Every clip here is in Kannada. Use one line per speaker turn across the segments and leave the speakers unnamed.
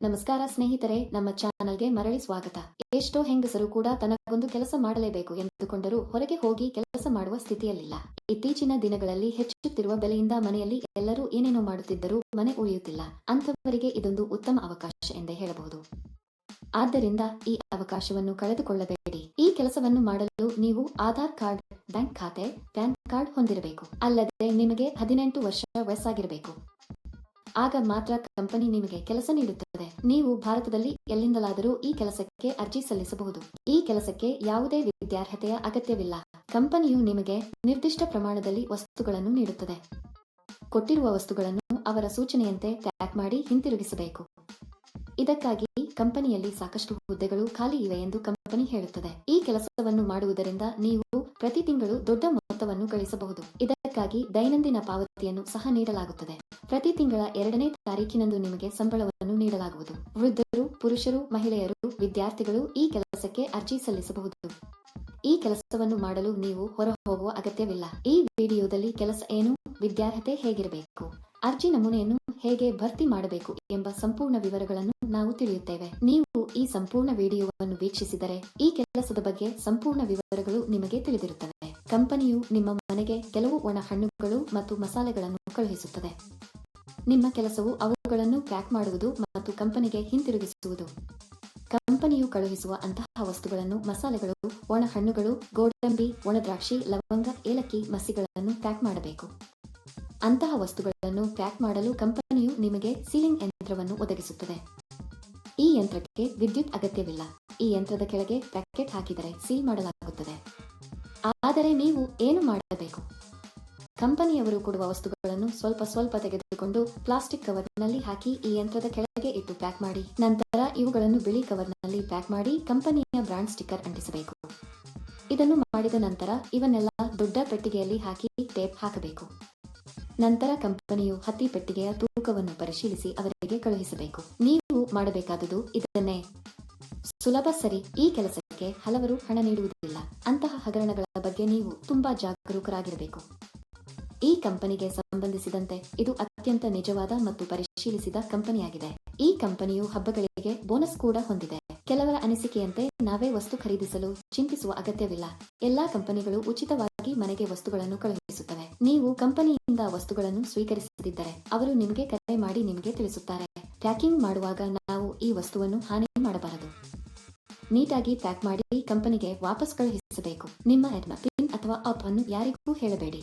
ನಮಸ್ಕಾರ ಸ್ನೇಹಿತರೆ, ನಮ್ಮ ಚಾನಲ್ಗೆ ಮರಳಿ ಸ್ವಾಗತ. ಎಷ್ಟೋ ಹೆಂಗಸರು ಕೂಡ ತನಗೊಂದು ಕೆಲಸ ಮಾಡಲೇಬೇಕು ಎಂದುಕೊಂಡರೂ ಹೊರಗೆ ಹೋಗಿ ಕೆಲಸ ಮಾಡುವ ಸ್ಥಿತಿಯಲ್ಲಿಲ್ಲ. ಇತ್ತೀಚಿನ ದಿನಗಳಲ್ಲಿ ಹೆಚ್ಚುತ್ತಿರುವ ಬೆಲೆಯಿಂದ ಮನೆಯಲ್ಲಿ ಎಲ್ಲರೂ ಏನೇನೋ ಮಾಡುತ್ತಿದ್ದರೂ ಮನೆ ಉಳಿಯುತ್ತಿಲ್ಲ. ಅಂಥವರಿಗೆ ಇದೊಂದು ಉತ್ತಮ ಅವಕಾಶ ಎಂದೇ ಹೇಳಬಹುದು. ಆದ್ದರಿಂದ ಈ ಅವಕಾಶವನ್ನು ಕಳೆದುಕೊಳ್ಳಬೇಡಿ. ಈ ಕೆಲಸವನ್ನು ಮಾಡಲು ನೀವು ಆಧಾರ್ ಕಾರ್ಡ್, ಬ್ಯಾಂಕ್ ಖಾತೆ, ಪ್ಯಾನ್ ಕಾರ್ಡ್ ಹೊಂದಿರಬೇಕು. ಅಲ್ಲದೆ ನಿಮಗೆ ಹದಿನೆಂಟು ವರ್ಷ ವಯಸ್ಸಾಗಿರಬೇಕು. ಆಗ ಮಾತ್ರ ಕಂಪನಿ ನಿಮಗೆ ಕೆಲಸ ನೀಡುತ್ತದೆ. ನೀವು ಭಾರತದಲ್ಲಿ ಎಲ್ಲಿಂದಲಾದರೂ ಈ ಕೆಲಸಕ್ಕೆ ಅರ್ಜಿ ಸಲ್ಲಿಸಬಹುದು. ಈ ಕೆಲಸಕ್ಕೆ ಯಾವುದೇ ವಿದ್ಯಾರ್ಹತೆಯ ಅಗತ್ಯವಿಲ್ಲ. ಕಂಪನಿಯು ನಿಮಗೆ ನಿರ್ದಿಷ್ಟ ಪ್ರಮಾಣದಲ್ಲಿ ವಸ್ತುಗಳನ್ನು ನೀಡುತ್ತದೆ. ಕೊಟ್ಟಿರುವ ವಸ್ತುಗಳನ್ನು ಅವರ ಸೂಚನೆಯಂತೆ ಪ್ಯಾಕ್ ಮಾಡಿ ಹಿಂತಿರುಗಿಸಬೇಕು. ಇದಕ್ಕಾಗಿ ಕಂಪನಿಯಲ್ಲಿ ಸಾಕಷ್ಟು ಹುದ್ದೆಗಳು ಖಾಲಿ ಇವೆ ಎಂದು ಕಂಪನಿ ಹೇಳುತ್ತದೆ. ಈ ಕೆಲಸವನ್ನು ಮಾಡುವುದರಿಂದ ನೀವು ಪ್ರತಿ ತಿಂಗಳು ದೊಡ್ಡ ಮೊತ್ತವನ್ನು ಗಳಿಸಬಹುದು. ಇದಕ್ಕಾಗಿ ದೈನಂದಿನ ಪಾವತಿಯನ್ನು ಸಹ ನೀಡಲಾಗುತ್ತದೆ. ಪ್ರತಿ ತಿಂಗಳ ಎರಡನೇ ತಾರೀಕಿನಂದು ನಿಮಗೆ ಸಂಬಳವನ್ನು ನೀಡಲಾಗುವುದು. ವೃದ್ಧರು, ಪುರುಷರು, ಮಹಿಳೆಯರು, ವಿದ್ಯಾರ್ಥಿಗಳು ಈ ಕೆಲಸಕ್ಕೆ ಅರ್ಜಿ ಸಲ್ಲಿಸಬಹುದು. ಈ ಕೆಲಸವನ್ನು ಮಾಡಲು ನೀವು ಹೊರ ಹೋಗುವ ಅಗತ್ಯವಿಲ್ಲ. ಈ ವಿಡಿಯೋದಲ್ಲಿ ಕೆಲಸ ಏನು, ವಿದ್ಯಾರ್ಹತೆ ಹೇಗಿರಬೇಕು, ಅರ್ಜಿ ನಮೂನೆಯನ್ನು ಹೇಗೆ ಭರ್ತಿ ಮಾಡಬೇಕು ಎಂಬ ಸಂಪೂರ್ಣ ವಿವರಗಳನ್ನು ನಾವು ತಿಳಿಯುತ್ತೇವೆ. ನೀವು ಈ ಸಂಪೂರ್ಣ ವಿಡಿಯೋವನ್ನು ವೀಕ್ಷಿಸಿದರೆ ಈ ಕೆಲಸದ ಬಗ್ಗೆ ಸಂಪೂರ್ಣ ವಿವರಗಳು ನಿಮಗೆ ತಿಳಿದಿರುತ್ತವೆ. ಕಂಪನಿಯು ನಿಮ್ಮ ಮನೆಗೆ ಕೆಲವು ಒಣ ಹಣ್ಣುಗಳು ಮತ್ತು ಮಸಾಲೆಗಳನ್ನು ಕಳುಹಿಸುತ್ತದೆ. ನಿಮ್ಮ ಕೆಲಸವು ಅವುಗಳನ್ನು ಪ್ಯಾಕ್ ಮಾಡುವುದು ಮತ್ತು ಕಂಪನಿಗೆ ಹಿಂತಿರುಗಿಸುವುದು. ಕಂಪನಿಯು ಕಳುಹಿಸುವ ಅಂತಹ ವಸ್ತುಗಳನ್ನು, ಮಸಾಲೆಗಳು ಒಣ ಹಣ್ಣುಗಳು ಗೋಡಂಬಿ, ಒಣದ್ರಾಕ್ಷಿ, ಲವಂಗ, ಏಲಕ್ಕಿ, ಮಸಿಗಳನ್ನು ಪ್ಯಾಕ್ ಮಾಡಬೇಕು. ಅಂತಹ ವಸ್ತುಗಳನ್ನು ಪ್ಯಾಕ್ ಮಾಡಲು ಕಂಪನಿಯು ನಿಮಗೆ ಸೀಲಿಂಗ್ ಯಂತ್ರವನ್ನು ಒದಗಿಸುತ್ತದೆ. ಈ ಯಂತ್ರಕ್ಕೆ ವಿದ್ಯುತ್ ಅಗತ್ಯವಿಲ್ಲ. ಈ ಯಂತ್ರದ ಕೆಳಗೆ ಪ್ಯಾಕೆಟ್ ಹಾಕಿದರೆ ಸೀಲ್ ಮಾಡಲಾಗುತ್ತದೆ. ಆದರೆ ನೀವು ಏನು ಮಾಡಬೇಕು? ಕಂಪನಿಯವರು ಕೊಡುವ ವಸ್ತುಗಳನ್ನು ಸ್ವಲ್ಪ ಸ್ವಲ್ಪ ತೆಗೆದುಕೊಂಡು ಪ್ಲಾಸ್ಟಿಕ್ ಕವರ್ನಲ್ಲಿ ಹಾಕಿ ಈ ಯಂತ್ರದ ಕೆಳಗೆ ಇಟ್ಟು ಪ್ಯಾಕ್ ಮಾಡಿ. ನಂತರ ಇವುಗಳನ್ನು ಬಿಳಿ ಕವರ್ನಲ್ಲಿ ಪ್ಯಾಕ್ ಮಾಡಿ ಕಂಪನಿಯ ಬ್ರಾಂಡ್ ಸ್ಟಿಕ್ಕರ್ ಅಂಟಿಸಬೇಕು. ಇದನ್ನು ಮಾಡಿದ ನಂತರ ಇವನ್ನೆಲ್ಲ ದೊಡ್ಡ ಪೆಟ್ಟಿಗೆಯಲ್ಲಿ ಹಾಕಿ ಟೇಪ್ ಹಾಕಬೇಕು. ನಂತರ ಕಂಪನಿಯು ಹತ್ತಿ ಪೆಟ್ಟಿಗೆಯ ತೂಕವನ್ನು ಪರಿಶೀಲಿಸಿ ಅವರಿಗೆ ಕಳುಹಿಸಬೇಕು. ನೀವು ಮಾಡಬೇಕಾದುದು ಇದನ್ನೇ. ಸುಲಭ ಸರಿ, ಈ ಕೆಲಸಕ್ಕೆ ಹಲವರು ಹಣ ನೀಡುವುದಿಲ್ಲ. ಅಂತಹ ಹಗರಣಗಳ ಬಗ್ಗೆ ನೀವು ತುಂಬಾ ಜಾಗರೂಕರಾಗಿರಬೇಕು. ಈ ಕಂಪನಿಗೆ ಸಂಬಂಧಿಸಿದಂತೆ ಇದು ಅತ್ಯಂತ ನಿಜವಾದ ಮತ್ತು ಪರಿಶೀಲಿಸಿದ ಕಂಪನಿಯಾಗಿದೆ. ಈ ಕಂಪನಿಯು ಹಬ್ಬಗಳಿಗೆ ಬೋನಸ್ ಕೂಡ ಹೊಂದಿದೆ. ಕೆಲವರ ಅನಿಸಿಕೆಯಂತೆ, ನಾವೇ ವಸ್ತು ಖರೀದಿಸಲು ಚಿಂತಿಸುವ ಅಗತ್ಯವಿಲ್ಲ. ಎಲ್ಲಾ ಕಂಪನಿಗಳು ಉಚಿತವಾಗಿ ಮನೆಗೆ ವಸ್ತುಗಳನ್ನು ಕಳುಹಿಸುತ್ತವೆ. ನೀವು ಕಂಪನಿಯಿಂದ ವಸ್ತುಗಳನ್ನು ಸ್ವೀಕರಿಸದಿದ್ದರೆ, ಅವರು ನಿಮಗೆ ಕರೆ ಮಾಡಿ ನಿಮಗೆ ತಿಳಿಸುತ್ತಾರೆ. ಪ್ಯಾಕಿಂಗ್ ಮಾಡುವಾಗ ನಾವು ಈ ವಸ್ತುವನ್ನು ಹಾನಿ ಮಾಡಬಾರದು. ನೀಟಾಗಿ ಪ್ಯಾಕ್ ಮಾಡಿ ಕಂಪನಿಗೆ ವಾಪಸ್ ಕಳುಹಿಸಬೇಕು. ನಿಮ್ಮ ಪಿನ್ ಅಥವಾ ಅಪ್ ಅನ್ನು ಯಾರಿಗೂ ಹೇಳಬೇಡಿ.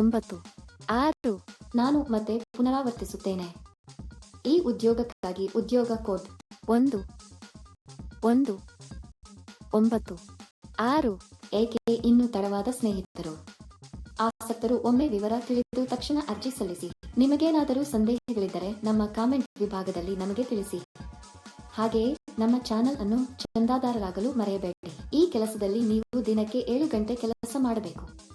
ಒಂಬತ್ತು, ಆರು, ನಾನು ಮತ್ತೆ ಪುನರಾವರ್ತಿಸುತ್ತೇನೆ. ಈ ಉದ್ಯೋಗಕ್ಕಾಗಿ ಉದ್ಯೋಗ ಕೋಡ್ ಒಂದು ಒಂದು, ಒಂಬತ್ತು, ಆರು ಏಕೆ ಇನ್ನು ತಡವಾದ ಸ್ನೇಹಿತರು? ಆಸಕ್ತರು ಒಮ್ಮೆ ವಿವರ ತಿಳಿದು ತಕ್ಷಣ ಅರ್ಜಿ ಸಲ್ಲಿಸಿ. ನಿಮಗೇನಾದರೂ ಸಂದೇಹಗಳಿದ್ದರೆ ನಮ್ಮ ಕಾಮೆಂಟ್ ವಿಭಾಗದಲ್ಲಿ ನಮಗೆ ತಿಳಿಸಿ. ಹಾಗೆಯೇ ನಮ್ಮ ಚಾನೆಲ್ ಅನ್ನು ಚಂದಾದಾರರಾಗಲು ಮರೆಯಬೇಡಿ. ಈ ಕೆಲಸದಲ್ಲಿ ನೀವು ದಿನಕ್ಕೆ ಏಳು ಗಂಟೆ ಕೆಲಸ ಮಾಡಬೇಕು.